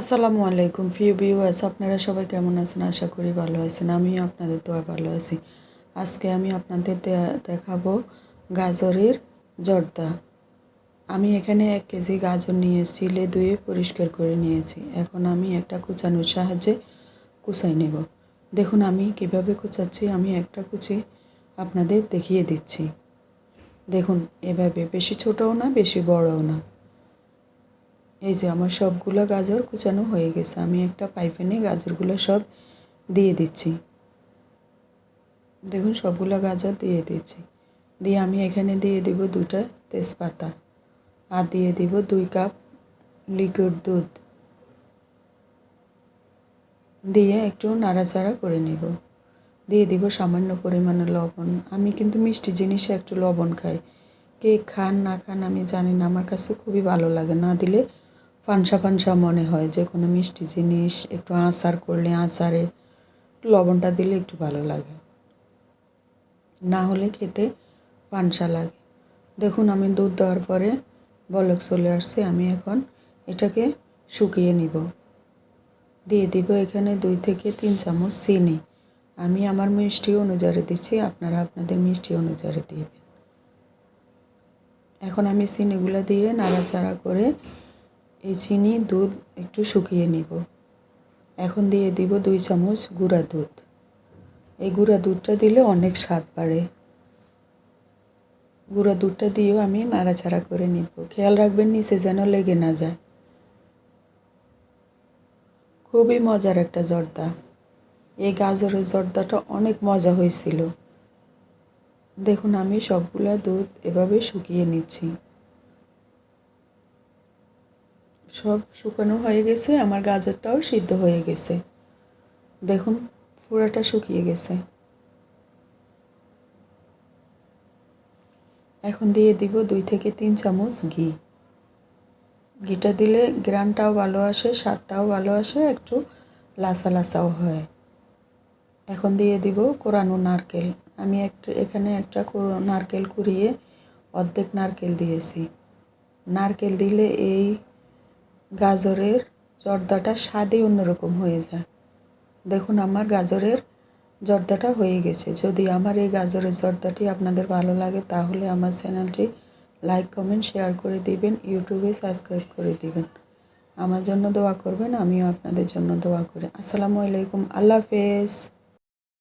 আসসালামু আলাইকুম, প্রিয় ভিউয়ার্স আপনারা সবাই কেমন আছেন? আশা করি ভালো আছেন। আমিও আপনাদের দোয়া ভালো আছি। আজকে আমি আপনাদের দেখাবো গাজরের জর্দা। আমি এখানে এক কেজি গাজর নিয়ে চিলে ধুয়ে পরিষ্কার করে নিয়েছি। এখন আমি একটা কুচানোর সাহায্যে কুচাই নেব। দেখুন আমি কীভাবে কুচাচ্ছি, আমি একটা কুচি আপনাদের দেখিয়ে দিচ্ছি। দেখুন, এভাবে বেশি ছোটও না, বেশি বড়ও না। এই যে আমার সবগুলো গাজর কুচানো হয়ে গেছে। আমি একটা পাইপেনে গাজরগুলো সব দিয়ে দিচ্ছি। দেখুন, সবগুলো গাজর দিয়ে দিচ্ছি। দিয়ে আমি এখানে দিয়ে দিব দুটা তেজপাতা আর দিয়ে দিব দুই কাপ লিকুইড দুধ। দিয়ে একটু নাড়াচাড়া করে নিব। দিয়ে দিব সামান্য পরিমাণে লবণ। আমি কিন্তু মিষ্টি জিনিসে একটু লবণ খাই। কে খান না খান আমি জানি না, আমার কাছে খুবই ভালো লাগে। না দিলে পানসা ফানসা মনে হয়, যে কোনো মিষ্টি জিনিস, একটু আচার করলে আচারে লবণটা দিলে একটু ভালো লাগে। না হলে খেতে পানসা লাগে। দেখুন, আমি দুধ দেওয়ার পরে বলক চলে আসছে, আমি এখন এটাকে শুকিয়ে নিব। দিয়ে দিব এখানে দুই থেকে তিন চামচ চিনি। আমি আমার মিষ্টি অনুযায়ী দিচ্ছি, আপনারা আপনাদের মিষ্টি অনুযায়ী দিবেন। এখন আমি চিনিগুলো দিয়ে নাড়াচাড়া করে এই চিনি, দুধ একটু শুকিয়ে নিব। এখন দিয়ে দিব দুই চামচ গুঁড়া দুধ। এই গুঁড়া দুধটা দিলে অনেক স্বাদ বাড়ে। গুঁড়া দুধটা দিয়েও আমি নাড়াচাড়া করে নিব। খেয়াল রাখবেন নিচে যেন লেগে না যায়। খুবই মজার একটা জর্দা। এই গাজরের জর্দাটা অনেক মজা হয়েছিল। দেখুন আমি সবগুলা দুধ এভাবে শুকিয়ে নিচ্ছি। সব শুকানো হয়ে গেছে, আমার গাজরটাও সিদ্ধ হয়ে গেছে। দেখুন, পুরাটা শুকিয়ে গেছে। এখন দিয়ে দিব দুই থেকে তিন চামচ ঘি। ঘিটা দিলে গ্রানটাও ভালো আসে, স্বাদটাও ভালো আসে, একটু লাসা লাসাও হয়। এখন দিয়ে দিব কোরানো নারকেল। আমি একটা এখানে একটা নারকেল কুড়িয়ে অর্ধেক নারকেল দিয়েছি। নারকেল দিলে এই গাজরের জর্দাটা স্বাদই অন্যরকম হয়ে যায়। দেখুন, আমার গাজরের জর্দাটা হয়ে গেছে। যদি আমার এই গাজরের জর্দাটি আপনাদের ভালো লাগে, তাহলে আমার চ্যানেলটি লাইক, কমেন্ট, শেয়ার করে দিবেন, ইউটিউবে সাবস্ক্রাইব করে দিবেন। আমার জন্য দোয়া করবেন, আমিও আপনাদের জন্য দোয়া করি। আসসালামু আলাইকুম, আল্লাহ হাফেজ।